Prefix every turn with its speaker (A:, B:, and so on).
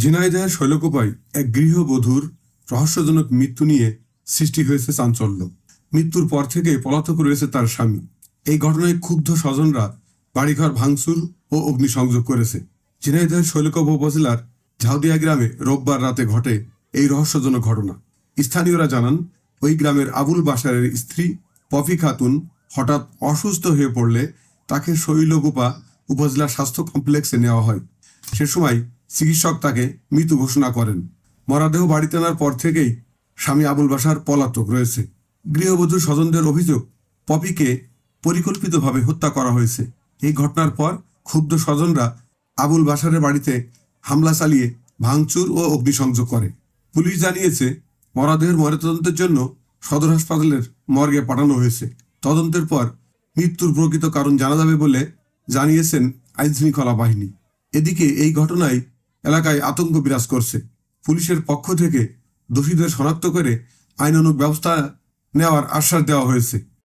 A: ঝিনাইদহের শৈলকোপায় এক গৃহবধূর রহস্যজনক মৃত্যু নিয়ে সৃষ্টি হয়েছে চাঞ্চল্য। মৃত্যুর পর থেকে পলাতক রয়েছে তার স্বামী। এই ঘটনায় ক্ষুব্ধ স্বজনরা বাড়িঘর ভাঙচুর ও অগ্নিসংযোগ করেছে। ঝিনাইদহের শৈলকুপা উপজেলার ঝাউদিয়া গ্রামে রোববার রাতে ঘটে এই রহস্যজনক ঘটনা। স্থানীয়রা জানান, ওই গ্রামের আবুল বাসারের স্ত্রী পফি খাতুন হঠাৎ অসুস্থ হয়ে পড়লে তাকে শৈলকুপা উপজেলা স্বাস্থ্য কমপ্লেক্সে নেওয়া হয়। সে সময় চিকিৎসক তাকে মৃত ঘোষণা করেন। মরাদেহ বাড়িতে আনার পর থেকেই স্বামী আবুল বাসার পলাতক রয়েছে। গৃহবধূ স্বজনদের অভিযোগ, পপিকে পরিকল্পিতভাবে হত্যা করা হয়েছে। এই ঘটনার পর ক্ষুব্ধ স্বজনরা আবুল বাসারের বাড়িতে হামলা চালিয়ে ভাঙচুর ও অগ্নিসংযোগ করে। পুলিশ জানিয়েছে, মরাদেহের ময়নাতদন্তের জন্য সদর হাসপাতালের মর্গে পাঠানো হয়েছে। তদন্তের পর মৃত্যুর প্রকৃত কারণ জানা যাবে বলে জানিয়েছেন আইনশৃঙ্খলা বাহিনী। এদিকে এই ঘটনায় এলাকায় আতঙ্ক বিরাজ করছে। পুলিশের পক্ষ থেকে দোষীদের শনাক্ত করে আইনানুগ ব্যবস্থা নেওয়ার আশ্বাস দেওয়া হয়েছে।